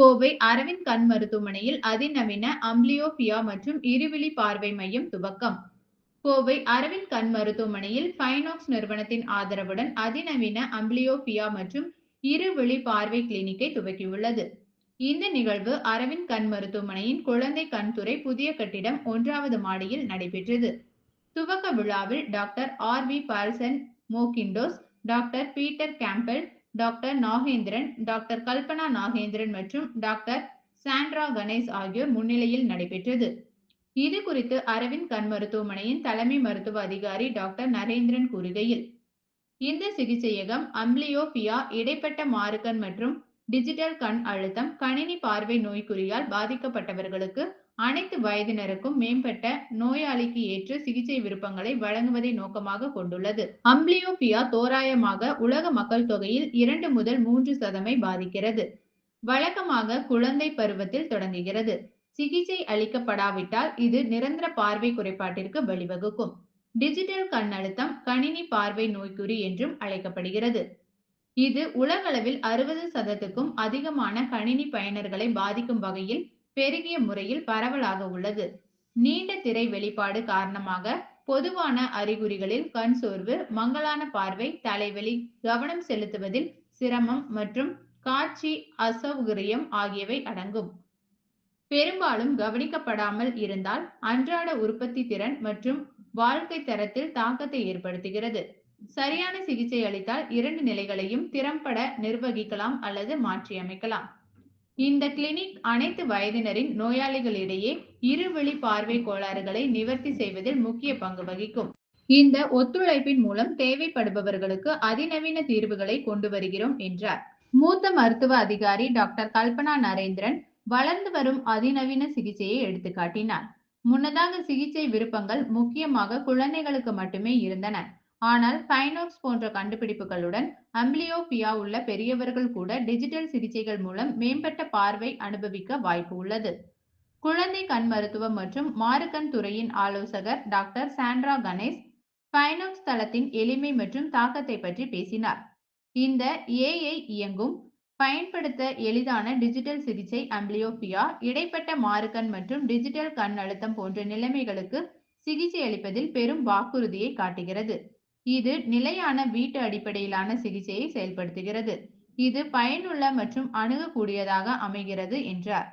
கோவை அரவிந்த் கண் மருத்துவமனையில் அதிநவீன அம்லியோபியா மற்றும் இருவிழி பார்வை மையம் துவக்கம். கோவை அரவிந்த் கண் மருத்துவமனையில் பைனாக்ஸ் நிறுவனத்தின் ஆதரவுடன் அதிநவீன அம்லியோபியா மற்றும் இருவிழி பார்வை கிளினிக்கை துவக்கியுள்ளது. இந்த நிகழ்வு அரவிந்த் கண் மருத்துவமனையின் குழந்தை கண்துறை புதிய கட்டிடம் ஒன்றாவது மாடியில் நடைபெற்றது. துவக்க விழாவில் doctor R V Paulson மோகிண்டோஸ் doctor Peter Campbell doctor Nagendran doctor Kalpana Nagendran மற்றும் டாக்டர் சாண்ட்ரா கணேஷ் ஆகியோர் முன்னிலையில் நடைபெற்றது. இது குறித்து அரவிந்த் கண் மருத்துவமனையின் தலைமை மருத்துவ அதிகாரி டாக்டர் நரேந்திரன் கூறுகையில் இந்த சிகிச்சையகம் அம்லியோபியா இடைப்பட்ட மாறுக்கண் மற்றும் டிஜிட்டல் கண் அழுத்தம் கணினி பார்வை நோய்க்குறியால் பாதிக்கப்பட்டவர்களுக்கு அனைத்து வயதினருக்கும் மேம்பட்ட நோயாளிக்கு ஏற்ற சிகிச்சை விருப்பங்களை வழங்குவதை நோக்கமாக கொண்டுள்ளது. அம்ப்ளியோபியா தோராயமாக உலக மக்கள் தொகையில் இரண்டு முதல் மூன்று சதமை பாதிக்கிறது. வழக்கமாக குழந்தை பருவத்தில் தொடங்குகிறது. சிகிச்சை அளிக்கப்படாவிட்டால் இது நிரந்தர பார்வை குறைபாட்டிற்கு வழிவகுக்கும். டிஜிட்டல் கண் அழுத்தம் கணினி பார்வை நோய்க்குறி என்றும் அழைக்கப்படுகிறது. இது உலகளவில் அறுபது சதத்துக்கும் அதிகமான கணினி பயனர்களை பாதிக்கும் வகையில் பெருகிய முறையில் பரவலாக உள்ளது. நீண்ட திரை வெளிப்பாடு காரணமாக பொதுவான அறிகுறிகளில் கண் சோர்வு மங்கலான பார்வை தலைவலி கவனம் செலுத்துவதில் சிரமம் மற்றும் காட்சி அசௌகரியம் ஆகியவை அடங்கும். பெரும்பாலும் கவனிக்கப்படாமல் இருந்தால் அன்றாட உற்பத்தி திறன் மற்றும் வாழ்க்கை தரத்தில் தாக்கத்தை ஏற்படுத்துகிறது. சரியான சிகிச்சை அளித்தால் இரண்டு நிலைகளையும் திறம்பட நிர்வகிக்கலாம் அல்லது மாற்றியமைக்கலாம். இந்த கிளினிக் அனைத்து வயதினரின் நோயாளிகளிடையே இருவழி பார்வை கோளாறுகளை நிவர்த்தி செய்வதில் முக்கிய பங்கு வகிக்கும். இந்த ஒத்துழைப்பின் மூலம் தேவைப்படுபவர்களுக்கு அதிநவீன தீர்வுகளை கொண்டு வருகிறோம் என்றார். மூத்த மருத்துவ அதிகாரி டாக்டர் கல்பனா நரேந்திரன் வளர்ந்து வரும் அதிநவீன சிகிச்சையை எடுத்துக்காட்டினார். முன்னதாக சிகிச்சை விருப்பங்கள் முக்கியமாக குழந்தைகளுக்கு மட்டுமே இருந்தன. ஆனால் பைனாக்ஸ் போன்ற கண்டுபிடிப்புகளுடன் அம்ப்ளியோபியா உள்ள பெரியவர்கள் கூட டிஜிட்டல் சிகிச்சைகள் மூலம் மேம்பட்ட பார்வை அனுபவிக்க வாய்ப்பு உள்ளது. குழந்தை கண் மருத்துவம் மற்றும் மாறுகண் துறையின் ஆலோசகர் டாக்டர் சாண்ட்ரா கணேஷ் பைனாக்ஸ் தளத்தின் எளிமை மற்றும் தாக்கத்தை பற்றி பேசினார். இந்த ஏஐ இயங்கும் பயன்படுத்த எளிதான டிஜிட்டல் சிகிச்சை அம்ப்ளியோபியா இடைப்பட்ட மாறுகண் மற்றும் டிஜிட்டல் கண் அழுத்தம் போன்ற நிலைமைகளுக்கு சிகிச்சை அளிப்பதில் பெரும் வாக்குறுதியை காட்டுகிறது. இது நிலையான வீட்டு அடிப்படையிலான சிகிச்சையை செயல்படுத்துகிறது. இது பயனுள்ள மற்றும் அணுகக்கூடியதாக அமைகிறது என்றார்.